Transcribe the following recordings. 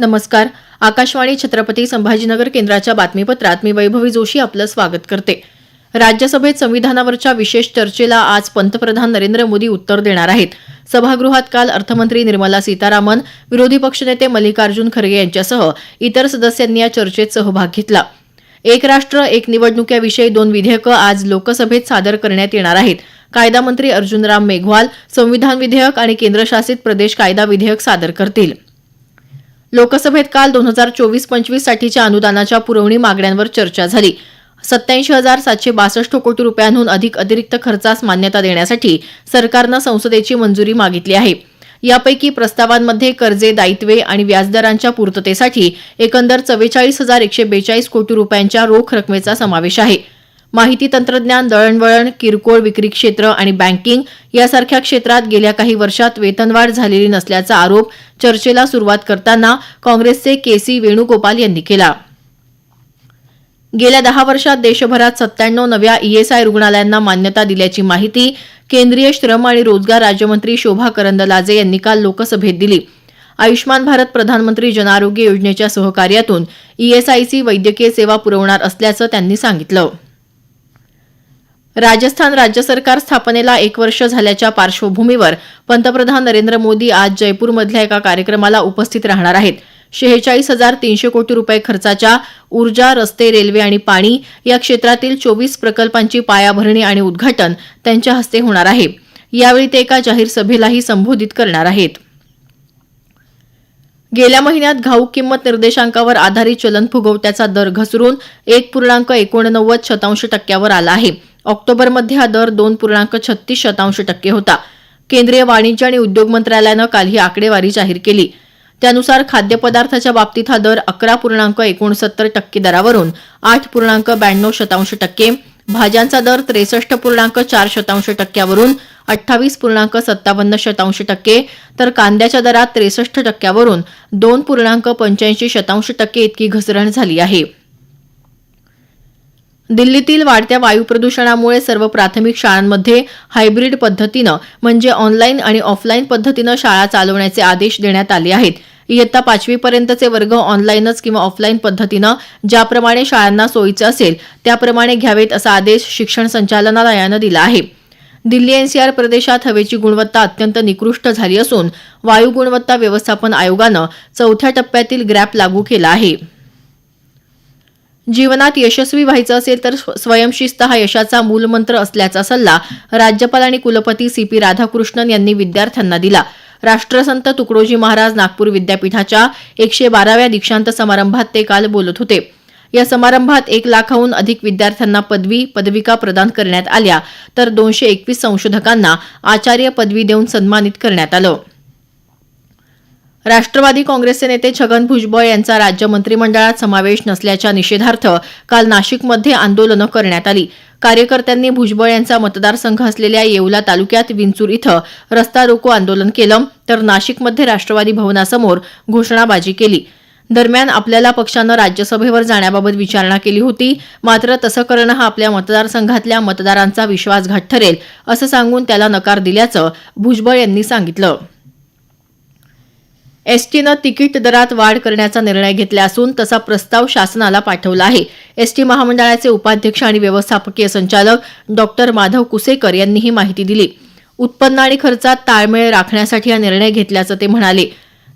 नमस्कार. आकाशवाणी छत्रपती संभाजीनगर केंद्राच्या बातमीपत्रात मी वैभवी जोशी आपलं स्वागत करते. राज्यसभेत संविधानावरच्या विशेष चर्चेला आज पंतप्रधान नरेंद्र मोदी उत्तर देणार आहेत. सभागृहात काल अर्थमंत्री निर्मला सीतारामन विरोधी पक्षनेते मल्लिकार्जुन खरगे यांच्यासह इतर सदस्यांनी या चर्चेत सहभाग घेतला. एक राष्ट्र एक निवडणूक याविषयी दोन विधेयकं आज लोकसभेत सादर करण्यात येणार आहेत. कायदा मंत्री अर्जुनराम मेघवाल संविधान विधेयक आणि केंद्रशासित प्रदेश कायदा विधेयक सादर करतील. लोकसभेत काल दोन हजार चोवीस पंचवीस साठीच्या अनुदानाच्या पुरवणी मागण्यांवर चर्चा झाली. सत्याऐंशी हजार सातशे बासष्ट कोटी रुपयांहून अधिक अतिरिक्त खर्चास मान्यता देण्यासाठी सरकारनं संसदेची मंजुरी मागितली आहे. यापैकी प्रस्तावांमध्ये कर्जे दायित्वे आणि व्याजदरांच्या पूर्ततेसाठी एकंदर चव्वेचाळीस हजार एकशे बेचाळीस कोटी रुपयांच्या रोख रकमेचा समावेश आहे. माहिती तंत्रज्ञान दळणवळण किरकोळ विक्री क्षेत्र आणि बँकिंग यासारख्या क्षेत्रात गेल्या काही वर्षात वेतनवाढ झालेली नसल्याचा आरोप चर्चेला सुरुवात करताना काँग्रेसचे के सी वेणुगोपाल यांनी केला. गेल्या दहा वर्षात देशभरात सत्त्याण्णव नव्या ईएसआय रुग्णालयांना मान्यता दिल्याची माहिती केंद्रीय श्रम आणि रोजगार राज्यमंत्री शोभा करंदलाजे यांनी काल लोकसभेत दिली. आयुष्मान भारत प्रधानमंत्री जनआरोग्य योजनेच्या सहकार्यातून ईएसआयसी वैद्यकीय सेवा पुरवणार असल्याचं त्यांनी सांगितलं. राजस्थान राज्य सरकार स्थापनेला एक वर्ष झाल्याच्या पार्श्वभूमीवर पंतप्रधान नरेंद्र मोदी आज जयपूरमधल्या एका कार्यक्रमाला उपस्थित राहणार आहेत. शेहेचाळीस हजार तीनशे कोटी रुपये खर्चाच्या ऊर्जा रस्ते रेल्वे आणि पाणी या क्षेत्रातील चोवीस प्रकल्पांची पायाभरणी आणि उद्घाटन त्यांच्या हस्ते होणार आहे. यावेळी ते एका जाहीर सभेलाही संबोधित करणार आहेत. गेल्या महिन्यात घाऊक किंमत निर्देशांकावर आधारित चलन फुगवट्याचा दर घसरून एक पूर्णांक एकोणनव्वद शतांश टक्क्यावर आला आहे. ऑक्टोबरमध्ये हा दर दोन पूर्णांक छत्तीस शतांश टक्के होता. केंद्रीय वाणिज्य आणि उद्योग मंत्रालयानं काल ही आकडेवारी जाहीर केली. त्यानुसार खाद्यपदार्थाच्या बाबतीत हा दर अकरा पूर्णांक एकोणसत्तर टक्के दरावरून आठ पूर्णांक ब्याण्णव शतांश टक्के भाज्यांचा दर त्रेसष्ट पूर्णांक चार शतांश टक्क्यावरून अठ्ठावीस पूर्णांक सत्तावन्न शतांश टक्के तर कांद्याच्या दरात त्रेसष्ट टक्क्यावरून दोन पूर्णांक पंच्याऐंशी शतांश टक्के इतकी घसरण झाली आहे. दिल्लीतील वाढत्या वायू प्रदूषणामुळे सर्व प्राथमिक शाळांमध्ये हायब्रिड पद्धतीनं म्हणजे ऑनलाईन आणि ऑफलाईन पद्धतीनं शाळा चालवण्याचे आदेश देण्यात आले आहेत. इयत्ता पाचवीपर्यंतचे वर्ग ऑनलाईनच किंवा ऑफलाईन पद्धतीनं ज्याप्रमाणे शाळांना सोयीचं असेल त्याप्रमाणे घ्यावेत असा आदेश शिक्षण संचालनालयानं दिला आहे. दिल्ली एनसीआर प्रदेशात हवेची गुणवत्ता अत्यंत निकृष्ट झाली असून वायू गुणवत्ता व्यवस्थापन आयोगानं चौथ्या टप्प्यातील ग्रॅप लागू केला आहे. जीवनात यशस्वी व्हायचं असेल तर स्वयंशिस्त हा यशाचा मूलमंत्र असल्याचा सल्ला राज्यपाल आणि कुलपती सी पी राधाकृष्णन यांनी विद्यार्थ्यांना दिला. राष्ट्रसंत तुकडोजी महाराज नागपूर विद्यापीठाच्या एकशे बाराव्या दीक्षांत समारंभात ते काल बोलत होते. या समारंभात एक लाखाहून अधिक विद्यार्थ्यांना पदवी पदविका प्रदान करण्यात आल्या. तर दोनशे एकवीस संशोधकांना आचार्य पदवी देऊन सन्मानित करण्यात आलं. राष्ट्रवादी काँग्रेसचे नेते छगन भुजबळ यांचा राज्य मंत्रिमंडळात समावेश नसल्याच्या निषेधार्थ काल नाशिकमध्ये आंदोलनं करण्यात आली. कार्यकर्त्यांनी भुजबळ यांचा मतदारसंघ असलेल्या येवला तालुक्यात विंचूर इथं रस्ता रोको आंदोलन केलं तर नाशिकमध्ये राष्ट्रवादी भवनासमोर घोषणाबाजी केली. दरम्यान आपल्याला पक्षानं राज्यसभेवर जाण्याबाबत विचारणा केली होती मात्र तसं करणं हा आपल्या मतदारसंघातल्या मतदारांचा विश्वासघात ठरेल असं सांगून त्याला नकार दिल्याचं भुजबळ यांनी सांगितलं. एसटीनं तिकीट दरात वाढ करण्याचा निर्णय घेतला असून तसा प्रस्ताव शासनाला पाठवला आहे. एसटी महामंडळाचे उपाध्यक्ष आणि व्यवस्थापकीय संचालक डॉक्टर माधव कुसेकर यांनी ही माहिती दिली. उत्पन्न आणि खर्चात ताळमेळ राखण्यासाठी हा निर्णय घेतल्याचं ते म्हणाले.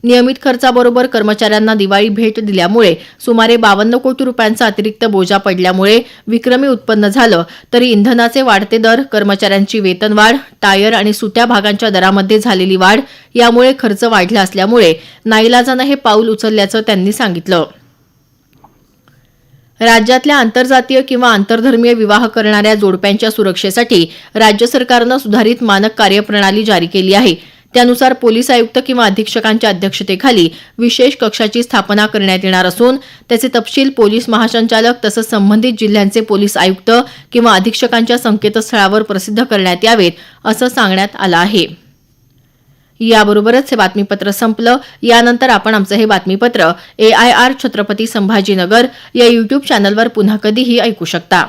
नियमित खर्चाबरोबर कर्मचाऱ्यांना दिवाळी भेट दिल्यामुळे सुमारे बावन्न कोटी रुपयांचा अतिरिक्त बोजा पडल्यामुळे विक्रमी उत्पन्न झालं. तरी इंधनाचे वाढते दर कर्मचाऱ्यांची वेतनवाढ टायर आणि सुट्या भागांच्या दरामध्ये झालेली वाढ यामुळे खर्च वाढला असल्यामुळे नाईलाजानं हे पाऊल उचलल्याचं त्यांनी सांगितलं. राज्यातल्या आंतरजातीय किंवा आंतरधर्मीय विवाह करणाऱ्या जोडप्यांच्या सुरक्षेसाठी राज्य सरकारनं सुधारित मानक कार्यप्रणाली जारी केली आहे. त्यानुसार पोलीस आयुक्त किंवा अधीक्षकांच्या अध्यक्षतेखाली विशेष कक्षाची स्थापना करण्यात येणार असून त्याचे तपशील पोलीस महासंचालक तसंच संबंधित जिल्ह्यांचे पोलीस आयुक्त किंवा अधीक्षकांच्या संकेतस्थळावर प्रसिद्ध करण्यात यावेत असं सांगण्यात आलं आहे. याबरोबरच हे बातमीपत्र संपलं. यानंतर आपण आमचं हे बातमीपत्र A I R Chhatrapati Sambhajinagar या युट्यूब चॅनलवर पुन्हा कधीही ऐकू शकता.